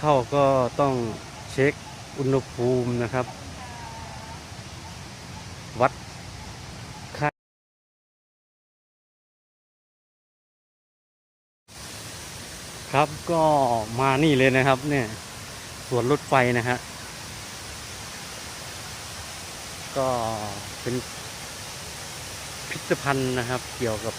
เข้าก็ต้องเช็คอุณหภูมินะครับ วัดค่าครับก็มานี่เลยนะครับเนี่ยสวนรถไฟนะฮะก็เป็นพิพิธภัณฑ์นะครับเกี่ยวกับ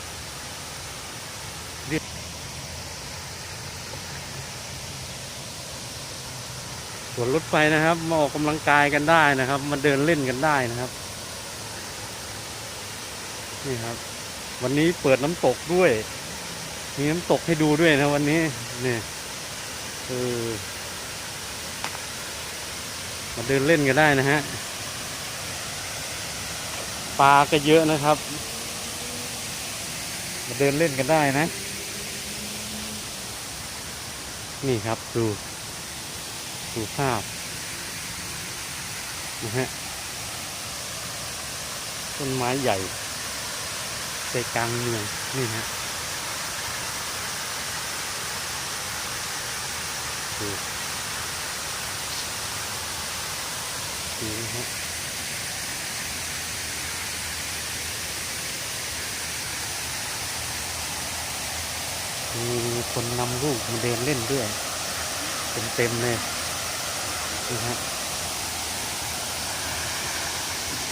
สวนรถไฟนะครับ มาออกกำลังกายกันได้นะครับ มาเดินเล่นกันได้นะครับนี่ครับ วันนี้เปิดน้ำตกด้วย มีน้ำตกให้ดูด้วยนะวันนี้นี่เออมาเดินเล่นกันได้นะฮะปลาก็เยอะนะครับ มาเดินเล่นกันได้นะ นี่ครับดู ดูภาพนะฮะต้นไม้ใหญ่ใจกลางเมืองนี่ฮะดูดูนะฮะมีคนนำลูกมาเดินเล่นด้วย เต็มๆเลย นี่ฮะ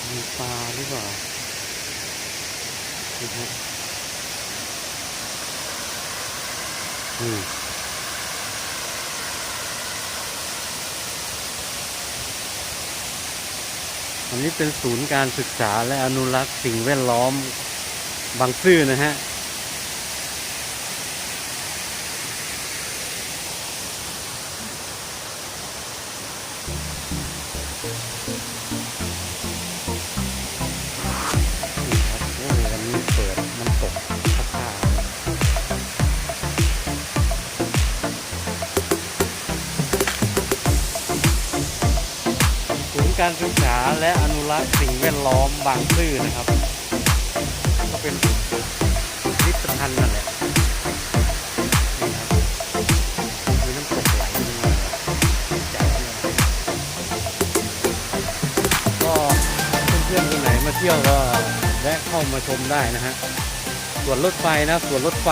มีปลาหรือเปล่านี่ฮะอืมอันนี้เป็นศูนย์การศึกษาและอนุรักษ์สิ่งแวดล้อมบางซื่อนะฮะ การศึกษาและอนุรักษ์สิ่งแวดล้อมบางซื่อนะครับ ก็เป็นพิพิธภัณฑ์นั่นแหละนะครับน้ำตกไหลลงมาแจ๋วเลยก็เพื่อนๆคนไหนมาเที่ยวก็แวะเข้ามาชมได้นะฮะสวนรถไฟนะสวนรถไฟ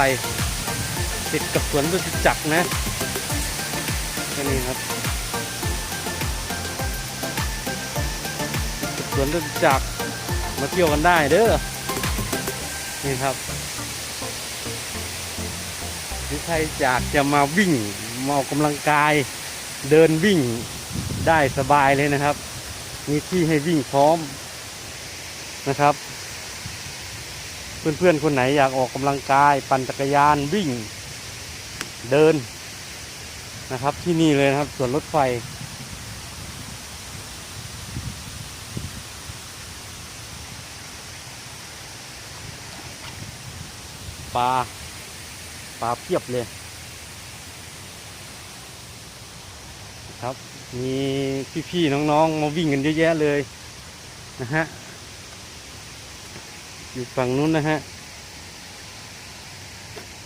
ติดกับสวนรถจักรนะแค่นี้ครับ สวนรถจักรมาเที่ยวกันได้เด้อนี่ครับหรือใครอยากจะมาวิ่งมาออกกำลังกาย เดินวิ่งได้สบายเลยนะครับ มีที่ให้วิ่งพร้อมนะครับ เพื่อนๆคนไหนอยากออกกำลังกาย ปั่นจักรยานวิ่งเดินนะครับที่นี่เลยนะครับสวนรถไฟ ปลา ปลาเพียบเลยครับ มีพี่ๆน้องๆมาวิ่งกันเยอะแยะเลยนะฮะ อยู่ฝั่งนู้นนะฮะ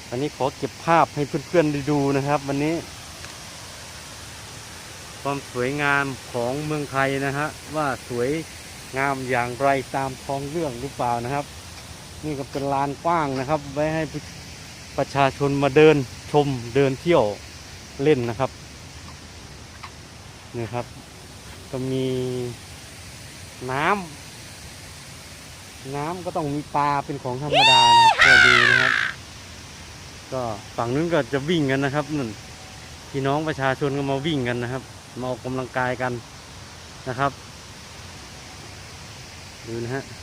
วันนี้ขอเก็บภาพให้เพื่อนๆได้ดูนะครับ วันนี้ ความสวยงามของเมืองไทยนะฮะว่าสวยงามอย่างไรตามท้องเรื่องหรือเปล่านะครับ นี่ก็เป็นลานกว้างนะครับ ไว้ให้ประชาชนมาเดินชมเดินเที่ยวเล่นนะครับนี่ครับ ก็มีน้ำน้ำก็ต้องมีปลาเป็นของธรรมดานะครับก็ดีนะครับ ก็ฝั่งนู้นก็จะวิ่งกันนะครับนั่นพี่น้องประชาชนก็มาวิ่งกันนะครับ มาออกกำลังกายกันนะครับ ดูนะฮะอื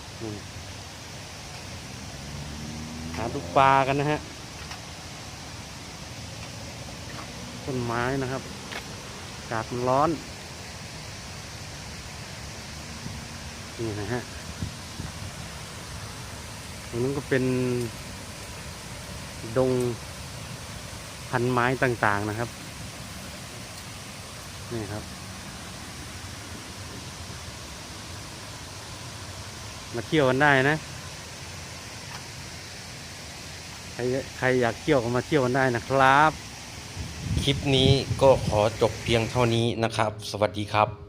ม หาดูปลากันนะฮะ ต้นไม้นะครับอากาศมันร้อน นี่นะฮะตรงนั้นก็เป็น ดงพันไม้ต่างๆนะครับ นี่ครับ มาเที่ยวกันได้นะ ใครใครอยากเที่ยวก็มาเที่ยวกันได้นะครับ คลิปนี้ก็ขอจบเพียงเท่านี้นะครับ สวัสดีครับ